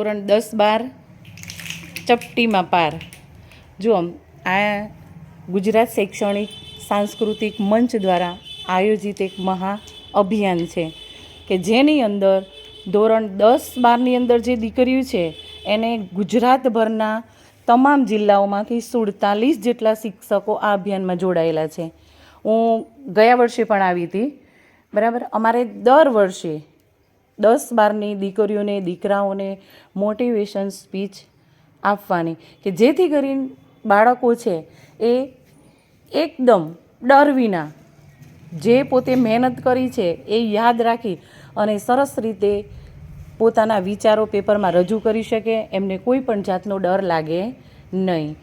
ધોરણ દસ બાર, ચપટીમાં પાર. જુઓ, આ ગુજરાત શૈક્ષણિક સાંસ્કૃતિક મંચ દ્વારા આયોજિત એક મહા અભિયાન છે કે જેની અંદર ધોરણ દસ બારની અંદર જે દીકરીઓ છે, એને ગુજરાતભરના તમામ જિલ્લાઓમાંથી સુડતાલીસ જેટલા શિક્ષકો આ અભિયાનમાં જોડાયેલા છે. હું ગયા વર્ષે પણ આવી હતી. બરાબર? અમારે દર વર્ષે દસ બારની દીકરીઓને, દીકરાઓને મોટિવેશન સ્પીચ આપવાની કે જેથી કરીને બાળકો છે એ એકદમ ડર વિના જે પોતે મહેનત કરી છે એ યાદ રાખી અને સરસ રીતે પોતાના વિચારો પેપરમાં રજૂ કરી શકે, એમને કોઈ પણ જાતનો ડર લાગે નહીં.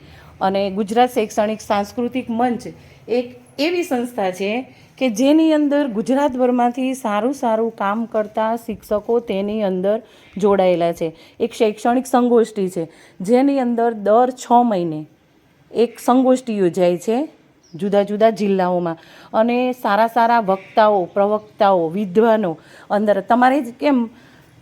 અને ગુજરાત શૈક્ષણિક સાંસ્કૃતિક મંચ એક એવી સંસ્થા છે કે જેની અંદર ગુજરાતભરમાંથી સારું સારું કામ કરતા શિક્ષકો તેની અંદર જોડાયેલા છે. એક શૈક્ષણિક સંગોષ્ઠી છે, જેની અંદર દર છ મહિને એક સંગોષ્ઠી યોજાય છે જુદા જુદા જિલ્લાઓમાં. અને સારા સારા વક્તાઓ, પ્રવક્તાઓ, વિદ્વાનો અંદર તમારે કેમ,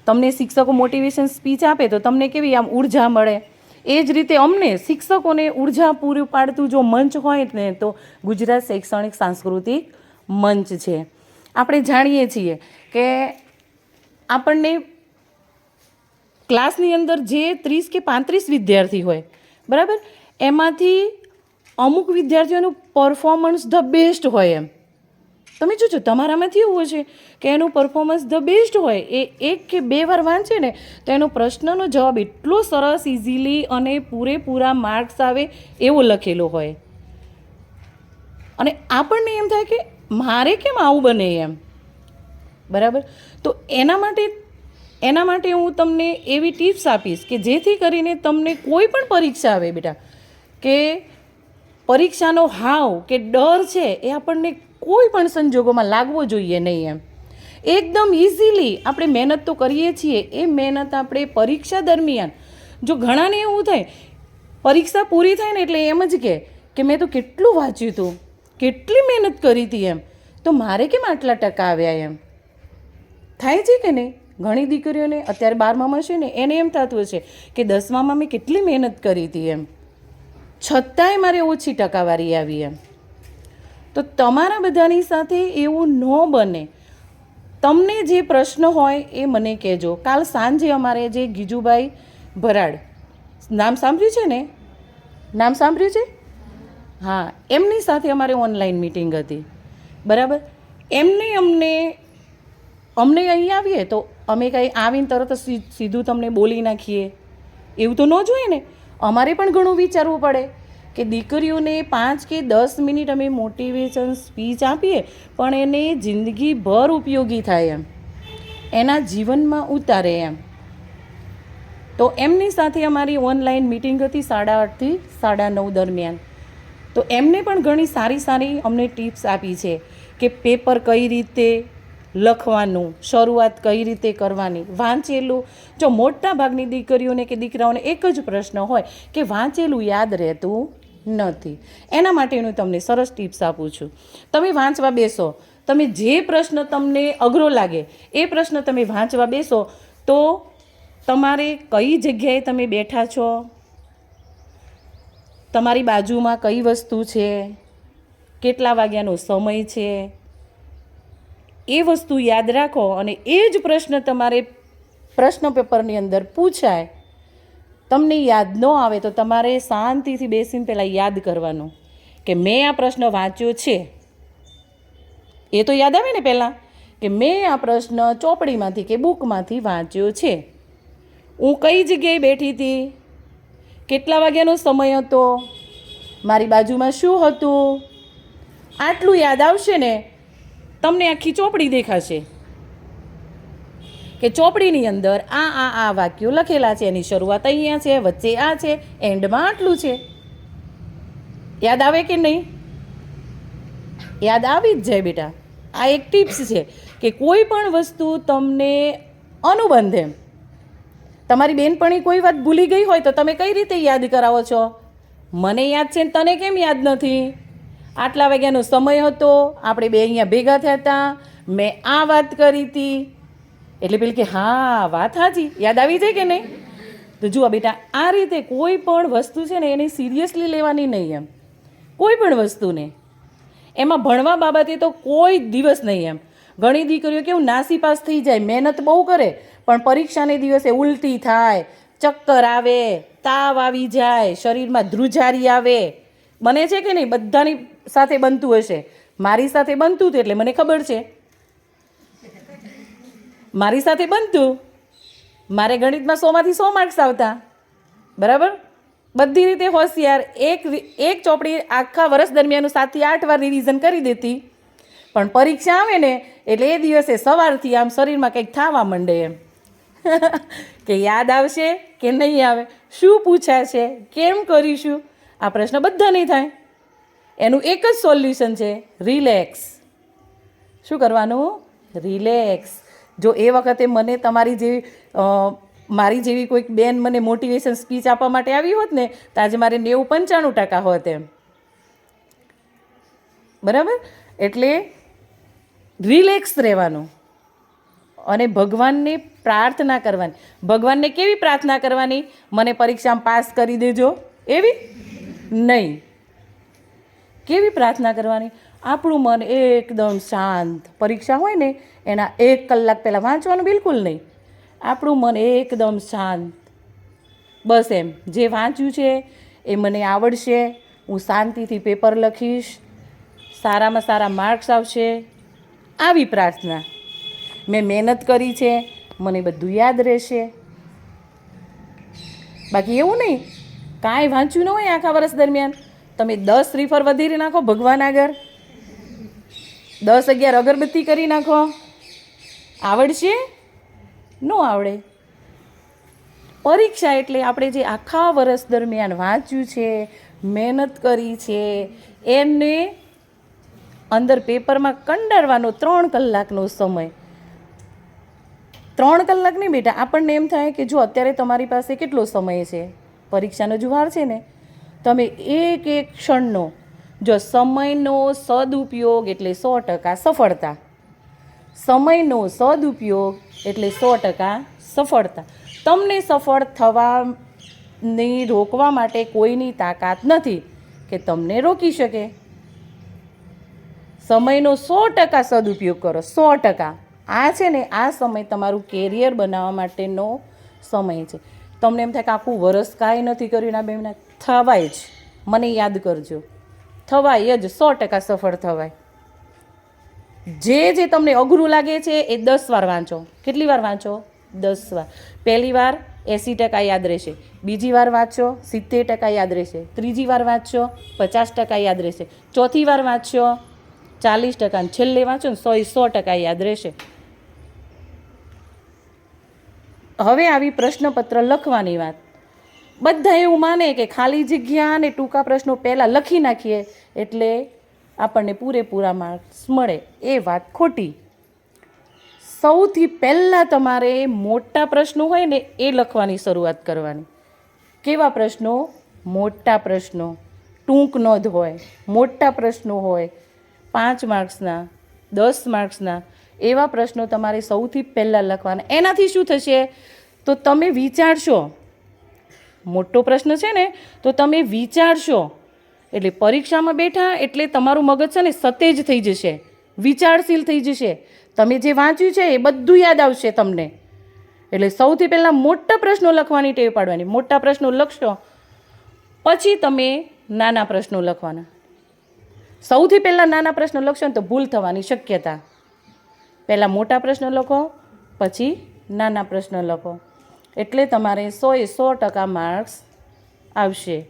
તમને શિક્ષકો મોટિવેશન સ્પીચ આપે તો તમને કેવી આમ ઊર્જા મળે? એ જ રીતે અમને શિક્ષકોને ઊર્જા પૂરી પાડતું જો મંચ હોય ને તો ગુજરાત શૈક્ષણિક, સાંસ્કૃતિક મંચ છે. આપણે જાણીએ છીએ કે આપણને ક્લાસની અંદર જે ત્રીસ કે પાંત્રીસ વિદ્યાર્થી હોય, બરાબર? એમાંથી અમુક વિદ્યાર્થીઓનું પરફોર્મન્સ ધ બેસ્ટ હોય એમ. તમે જોજો, તમારામાંથી એવું છે કે એનું પરફોર્મન્સ ધ બેસ્ટ હોય, એ એક કે બે વાર વાંચે ને, તો એનો પ્રશ્નનો જવાબ એટલો સરસ ઇઝીલી અને પૂરેપૂરા માર્ક્સ આવે એવો લખેલો હોય. અને આપણને એમ થાય કે મારે કેમ આવું બને એમ? બરાબર? તો એના માટે એના માટે હું તમને એવી ટિપ્સ આપીશ કે જેથી કરીને તમને કોઈ પણ પરીક્ષા આવે બેટા, કે પરીક્ષાનો હાવ કે ડર છે એ આપણને કોઈ પણ સંજોગોમાં લાગવો જોઈએ નહીં એમ. એકદમ ઇઝીલી આપણે મહેનત તો કરીએ છીએ, એ મહેનત આપણે પરીક્ષા દરમિયાન, જો ઘણાને એવું થાય, પરીક્ષા પૂરી થાય ને એટલે એમ જ કે મેં તો કેટલું વાંચ્યું હતું. કેટલી મહેનત કરી હતી એમ. તો મારે કેમ આટલા ટકા આવ્યા એમ? થાય છે કે નહીં? ઘણી દીકરીઓને અત્યારે બારમામાં છે ને, એને એમ થતું હશે કે દસમામાં મેં કેટલી મહેનત કરી હતી એમ. છતાંય મારે ઓછી ટકાવારી આવી એમ. તો તમારા બધાની સાથે એવું ન બને. તમને જે પ્રશ્ન હોય એ મને કહેજો. કાલ સાંજે અમારે જે ગીજુભાઈ ભરાડ, નામ સાંભળ્યું છે ને? નામ સાંભળ્યું છે? હા, એમની સાથે અમારે ઓનલાઈન મિટિંગ હતી. બરાબર? એમને અમને અમને અહીં આવીએ તો અમે કંઈ આવીને તરત સીધું તમને બોલી નાખીએ. એવું તો ન જોઈએ ને? અમારે પણ ઘણું વિચારવું પડે કે દીકરીઓને પાંચ કે દસ મિનિટ અમે મોટિવેશન સ્પીચ આપીએ, પણ એને જિંદગીભર ઉપયોગી થાય એમ. એના જીવનમાં ઉતારે એમ. તો એમની સાથે અમારી ઓનલાઈન મિટિંગ હતી સાડા આઠથી સાડા નવ દરમિયાન. તો એમને પણ ઘણી સારી સારી અમને ટિપ્સ આપી છે કે પેપર કઈ રીતે લખવાનું, શરૂઆત કઈ રીતે કરવાની. વાંચેલું, જો મોટા ભાગની દીકરીઓને કે દીકરાઓને એક જ પ્રશ્ન હોય કે વાંચેલું યાદ રહેતું નથી. એના માટેનું તમને સરસ ટિપ્સ આપું છું. તમે વાંચવા બેસો. તમે જે પ્રશ્ન તમને અઘરો લાગે, એ પ્રશ્ન તમે વાંચવા બેસો તો તમારે કઈ જગ્યાએ તમે બેઠા છો? તમારી બાજુમાં કઈ વસ્તુ છે? કેટલા વાગ્યાનો સમય છે? એ વસ્તુ યાદ રાખો અને એ જ પ્રશ્ન તમારે પ્રશ્ન પેપરની અંદર પૂછાય. તમને યાદ ન આવે તો તમારે શાંતિથી બેસીને પહેલાં યાદ કરવાનું કે મેં આ પ્રશ્ન વાંચ્યો છે. એ તો યાદ આવે ને પહેલાં કે મેં આ પ્રશ્ન ચોપડીમાંથી કે બુકમાંથી વાંચ્યો છે. હું કઈ જગ્યાએ બેઠી હતી? કેટલા વાગ્યાનો સમય હતો? મારી બાજુમાં શું હતું? આટલું યાદ આવશે ને, તમને આખી ચોપડી દેખાશે. કે ચોપડીની અંદર આ આ આ વાક્યો લખેલા છે, એની શરૂઆત અહીંયા છે, વચ્ચે આ છે, એન્ડમાં આટલું છે. યાદ આવે કે નહીં? યાદ આવી જ જાય બેટા. આ એક ટિપ્સ છે કે કોઈ પણ વસ્તુ તમને અનુબંધ એમ. તમારી બેનપણી કોઈ વાત ભૂલી ગઈ હોય તો તમે કઈ રીતે યાદ કરાવો છો? મને યાદ છે તને કેમ યાદ નથી? આટલા વાગ્યાનો સમય હતો, આપણે બે અહીંયા ભેગા થયા હતા, મેં આ વાત કરી હતી. એટલે પેલી કે, હા, વાત હાજી યાદ આવી જાય કે નહીં? તો જુઓ બેટા, આ રીતે કોઈ પણ વસ્તુ છે ને એને સિરિયસલી લેવાની નહીં એમ. કોઈ પણ વસ્તુને એમાં ભણવા બાબતે તો કોઈ દિવસ નહીં એમ. ઘણી દીકરીઓ કેવું નાસી પાસ થઈ જાય, મહેનત બહુ કરે પણ પરીક્ષાને દિવસે ઉલટી થાય, ચક્કર આવે, તાવ આવી જાય, શરીરમાં ધ્રુજારી આવે. બને છે કે નહીં? બધાની સાથે બનતું હશે. મારી સાથે બનતું હતું એટલે મને ખબર છે. મારી સાથે બનતું? મારે ગણિતમાં સોમાંથી સો માર્ક્સ આવતા. બરાબર? બધી રીતે હોશિયાર. એક એક ચોપડી આખા વર્ષ દરમિયાન સાતથી આઠ વાર રિવિઝન કરી દેતી. પણ પરીક્ષા આવે ને એટલે એ દિવસે સવારથી આમ શરીરમાં કંઈક થવા માંડે એમ. કે યાદ આવશે કે નહીં આવે? શું પૂછાશે કેમ કરીશું? આ પ્રશ્ન બધા નહીં થાય. એનું એક જ સોલ્યુશન છે, રિલેક્સ. શું કરવાનું? રિલેક્સ. જો એ વખતે મને તમારી જેવી મારી જેવી કોઈક બેન મને મોટિવેશન સ્પીચ આપવા માટે આવી હોત ને, તો આજે મારે નેવું પંચાણું ટકા હોત એમ. બરાબર? એટલે રિલેક્સ રહેવાનું. અને ભગવાનને પ્રાર્થના કરવાની. ભગવાનને કેવી પ્રાર્થના કરવાની? મને પરીક્ષામાં પાસ કરી દેજો. એવી? નહીં. કેવી પ્રાર્થના કરવાની? આપણું મન એકદમ શાંત. પરીક્ષા હોય ને, એના એક કલાક પહેલાં વાંચવાનું બિલકુલ નહીં. આપણું મન એકદમ શાંત. બસ એમ. જે વાંચ્યું છે, એ મને આવડશે. હું શાંતિથી પેપર લખીશ. સારામાં સારા માર્ક્સ આવશે. આવી પ્રાર્થના. મેં મહેનત કરી છે, મને બધું યાદ રહેશે. બાકી એવું નહીં, કાંઈ વાંચ્યું ન હોય આખા વર્ષ દરમિયાન. તમે દસ રીફર વધારી નાખો ભગવાન આગળ. દસ અગિયાર અગરબત્તી કરી નાખો. આવડશે? ન આવડે. પરીક્ષા એટલે આપણે જે આખા વર્ષ દરમિયાન વાંચ્યું છે, મહેનત કરી છે એને અંદર પેપરમાં કંડારવાનો ત્રણ કલાકનો સમય. ત્રણ કલાક નહીં બેટા, આપણને એમ થાય કે જો અત્યારે તમારી પાસે કેટલો સમય છે? પરીક્ષાનો જુવાર છે ને? તમે એક એક ક્ષણનો, જો સમયનો સદુપયોગ એટલે સો ટકા સફળતા. સમયનો સદુપયોગ એટલે સો ટકા સફળતા. તમને સફળ થવાને રોકવા માટે કોઈની તાકાત નથી કે તમને રોકી શકે. સમયનો સો ટકા સદુપયોગ કરો, સો ટકા. આ છે ને, આ સમય તમારું કેરિયર બનાવવા માટેનો સમય છે. તમને એમ થાય કે આખું વરસ કાંઈ નથી કર્યું ના બેના થવાય જ. મને યાદ કરજો. થવાય જ, સો ટકા સફળ થવાય. જે જે તમને અઘરું લાગે છે એ દસ વાર વાંચો. કેટલી વાર વાંચો? દસ વાર. પહેલી વાર એંસી ટકા યાદ રહેશે. બીજી વાર વાંચો, સિત્તેર ટકા યાદ રહેશે. ત્રીજી વાર વાંચો, પચાસ ટકા યાદ રહેશે. ચોથી વાર વાંચો, ચાલીસ ટકા. છેલ્લે વાંચો ને સો સો ટકા યાદ રહેશે. હવે આવી પ્રશ્નપત્ર લખવાની વાત. બધા એવું માને કે ખાલી જગ્યા અને ટૂંકા પ્રશ્નો પહેલાં લખી નાખીએ એટલે આપણને પૂરેપૂરા માર્ક્સ મળે. એ વાત ખોટી. સૌથી પહેલાં તમારે મોટા પ્રશ્નો હોય ને એ લખવાની શરૂઆત કરવાની. કેવા પ્રશ્નો? મોટા પ્રશ્નો. ટૂંક નોંધ હોય. મોટા પ્રશ્નો હોય. પાંચ માર્ક્સના દસ માર્ક્સના એવા પ્રશ્નો તમારે સૌથી પહેલાં લખવાના. એનાથી શું થશે? તો તમે વિચારશો. મોટો પ્રશ્ન છે ને, તો તમે વિચારશો. એટલે પરીક્ષામાં બેઠા એટલે તમારું મગજ છે ને સતેજ થઈ જશે. વિચારશીલ થઈ જશે. તમે જે વાંચ્યું છે એ બધું યાદ આવશે તમને. એટલે સૌથી પહેલાં મોટા પ્રશ્નો લખવાની ટેવ પાડવાની. મોટા પ્રશ્નો લખશો. પછી તમે નાના પ્રશ્નો લખવાના. સૌથી પહેલાં નાના પ્રશ્નો લખશો ને તો ભૂલ થવાની શક્યતા. પહેલાં મોટા પ્રશ્નો લખો, પછી નાના પ્રશ્નો લખો. એટલે તમારે સોએ સો ટકા માર્ક્સ આવશે.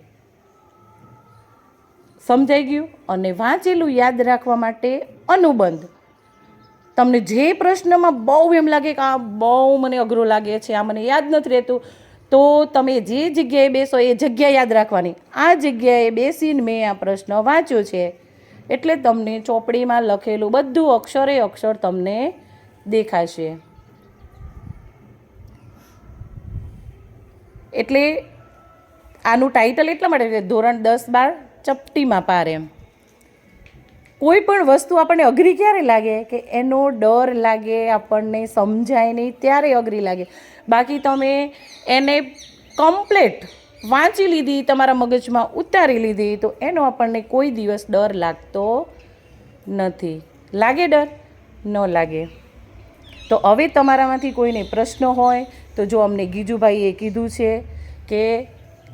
સમજાઈ ગયું? અને વાંચેલું યાદ રાખવા માટે અનુબંધ. તમને જે પ્રશ્નમાં બહુ એમ લાગે કે આ બહુ મને અઘરો લાગે છે, આ મને યાદ નથી રહેતું, તો તમે જે જગ્યાએ બેસો એ જગ્યા યાદ રાખવાની. આ જગ્યાએ બેસીને મેં આ પ્રશ્ન વાંચ્યો છે. એટલે તમને ચોપડીમાં લખેલું બધું અક્ષરે અક્ષર તમને દેખાશે એટલે આનું ટાઇટલ એટલા માટે છે, ધોરણ દસ બાર, ચપટીમાં પાર. એમ કોઈ પણ વસ્તુ આપણને અઘરી ક્યારે લાગે? કે એનો ડર લાગે, આપણને સમજાય નહીં, ત્યારે અઘરી લાગે. બાકી તમે એને કમ્પ્લેટ વાંચી લીધી, તમારા મગજમાં ઉતારી લીધી, તો એનો આપણને કોઈ દિવસ ડર લાગતો નથી. લાગે ડર? ન લાગે. તો હવે તમારામાંથી કોઈને પ્રશ્નો હોય, તો જો અમને ગીજુભાઈએ કીધું છે કે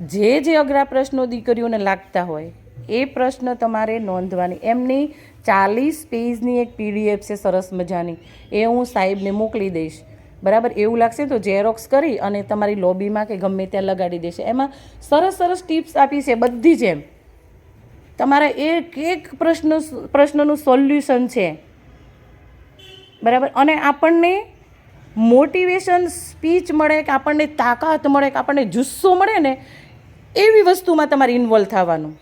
જે જે અઘરા પ્રશ્નો દીકરીઓને લાગતા હોય, એ પ્રશ્ન તમારે નોંધવાની. એમની ચાલીસ પેજની એક પીડીએફ છે સરસ મજાની. એ હું સાહેબને મોકલી દઈશ. બરાબર? એવું લાગશે તો ઝેરોક્સ કરી અને તમારી લોબીમાં કે ગમે ત્યાં લગાડી દેશે. એમાં સરસ સરસ ટિપ્સ આપી છે બધી જ એમ તમારા એક એક પ્રશ્ન પ્રશ્નનું સોલ્યુશન છે. બરાબર? અને આપણને મોટિવેશન સ્પીચ મળે કે આપણને તાકાત મળે કે આપણને જુસ્સો મળે ને, એવી વસ્તુમાં તમારે ઇન્વોલ્વ થવાનું.